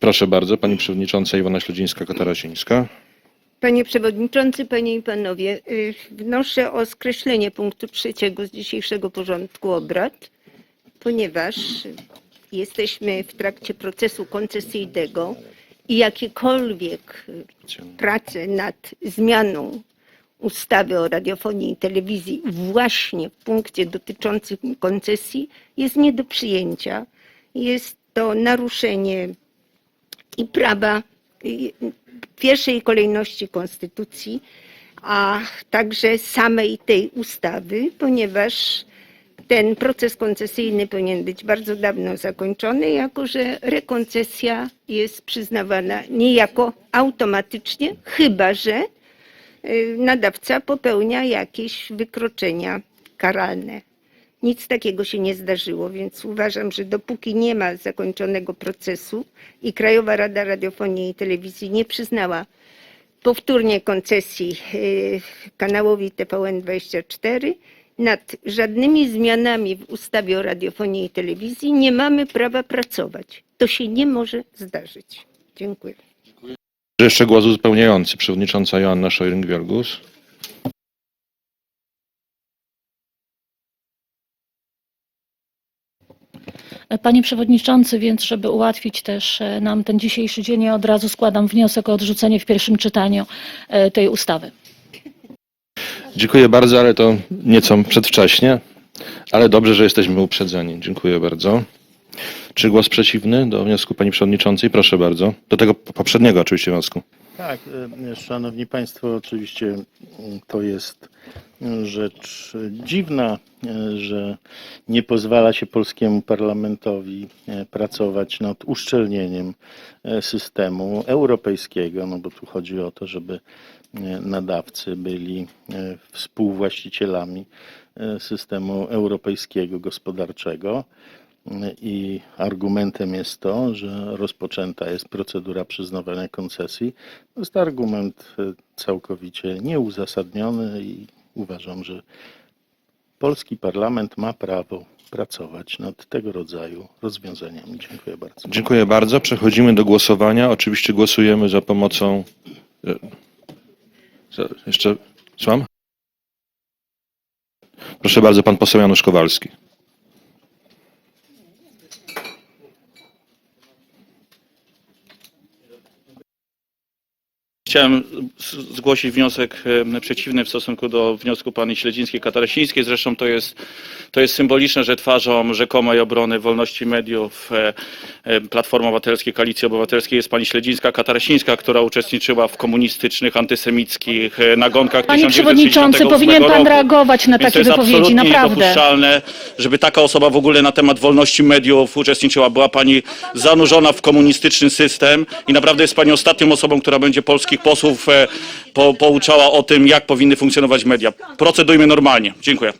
Proszę bardzo, pani przewodnicząca Iwona Śledzińska-Katarasińska. Panie Przewodniczący, Panie i Panowie, y, wnoszę o skreślenie punktu trzeciego z dzisiejszego porządku obrad, ponieważ jesteśmy w trakcie procesu koncesyjnego i jakiekolwiek y, prace nad zmianą ustawy o radiofonii i telewizji właśnie w punkcie dotyczącym koncesji jest nie do przyjęcia. Jest to naruszenie i prawa pierwszej kolejności konstytucji, a także samej tej ustawy, ponieważ ten proces koncesyjny powinien być bardzo dawno zakończony, jako że rekoncesja jest przyznawana niejako automatycznie, chyba że y, nadawca popełnia jakieś wykroczenia karalne. Nic takiego się nie zdarzyło, więc uważam, że dopóki nie ma zakończonego procesu i Krajowa Rada Radiofonii i Telewizji nie przyznała powtórnie koncesji y, kanałowi TVN24, nad żadnymi zmianami w ustawie o radiofonii i telewizji nie mamy prawa pracować. To się nie może zdarzyć. Dziękuję. Jeszcze głos uzupełniający, przewodnicząca Joanna Szojring-Wielgus. Panie Przewodniczący, więc żeby ułatwić też e, nam ten dzisiejszy dzień, ja od razu składam wniosek o odrzucenie w pierwszym czytaniu e, tej ustawy. Dziękuję bardzo, ale to nieco przedwcześnie, ale dobrze, że jesteśmy uprzedzeni. Dziękuję bardzo. Czy głos przeciwny do wniosku pani przewodniczącej? Proszę bardzo. Do tego poprzedniego oczywiście wniosku. Tak, e, Szanowni Państwo, oczywiście mm, to jest rzecz dziwna, e, że nie pozwala się polskiemu parlamentowi e, pracować nad uszczelnieniem e, systemu europejskiego, no bo tu chodzi o to, żeby nadawcy byli współwłaścicielami systemu europejskiego gospodarczego. I argumentem jest to, że rozpoczęta jest procedura przyznawania koncesji. To jest argument e, całkowicie nieuzasadniony i uważam, że polski parlament ma prawo pracować nad tego rodzaju rozwiązaniami. Dziękuję bardzo. Dziękuję bardzo. Przechodzimy do głosowania. Oczywiście głosujemy za pomocą. e, Jeszcze słucham? Proszę bardzo, pan poseł Janusz Kowalski. Chciałem zgłosić wniosek przeciwny w stosunku do wniosku pani Śledzińskiej-Katarasińskiej. Zresztą to jest, to jest symboliczne, że twarzą rzekomej obrony wolności mediów e, e, Platformy Obywatelskiej, Koalicji Obywatelskiej jest pani Śledzińska-Katarasińska, która uczestniczyła w komunistycznych, antysemickich e, nagonkach Panie 1968 Przewodniczący, powinien Pan roku. reagować na Więc takie to jest wypowiedzi, absolutnie naprawdę. niedopuszczalne, żeby taka osoba w ogóle na temat wolności mediów uczestniczyła. Była pani zanurzona w komunistyczny system i naprawdę jest pani ostatnią osobą, która będzie polskich posłów e, po, pouczała o tym, jak powinny funkcjonować media. Procedujmy normalnie. Dziękuję.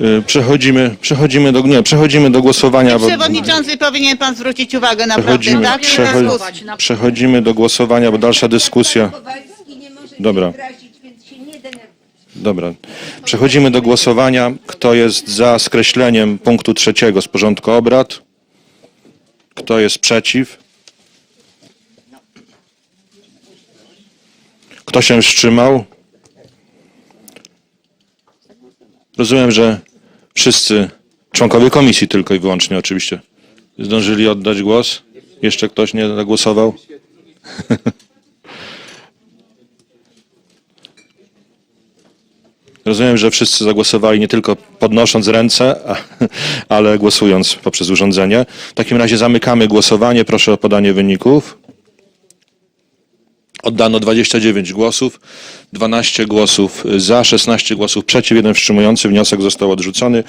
E, Przechodzimy, przechodzimy do, nie, przechodzimy do głosowania. bo- Przewodniczący, powinien pan zwrócić uwagę naprawdę, Przechodzimy, tak? przecho- przechodzimy do głosowania, bo dalsza dyskusja. Dobra. Dobra. Przechodzimy do głosowania. Kto jest za skreśleniem punktu trzeciego z porządku obrad? Kto jest przeciw? Kto się wstrzymał? Rozumiem, że wszyscy członkowie komisji tylko i wyłącznie oczywiście zdążyli oddać głos. Jeszcze ktoś nie zagłosował? Rozumiem, że wszyscy zagłosowali nie tylko podnosząc ręce, ale głosując poprzez urządzenie. W takim razie zamykamy głosowanie. Proszę o podanie wyników. Oddano 29 głosów, 12 głosów za, 16 głosów przeciw, jeden wstrzymujący. Wniosek został odrzucony.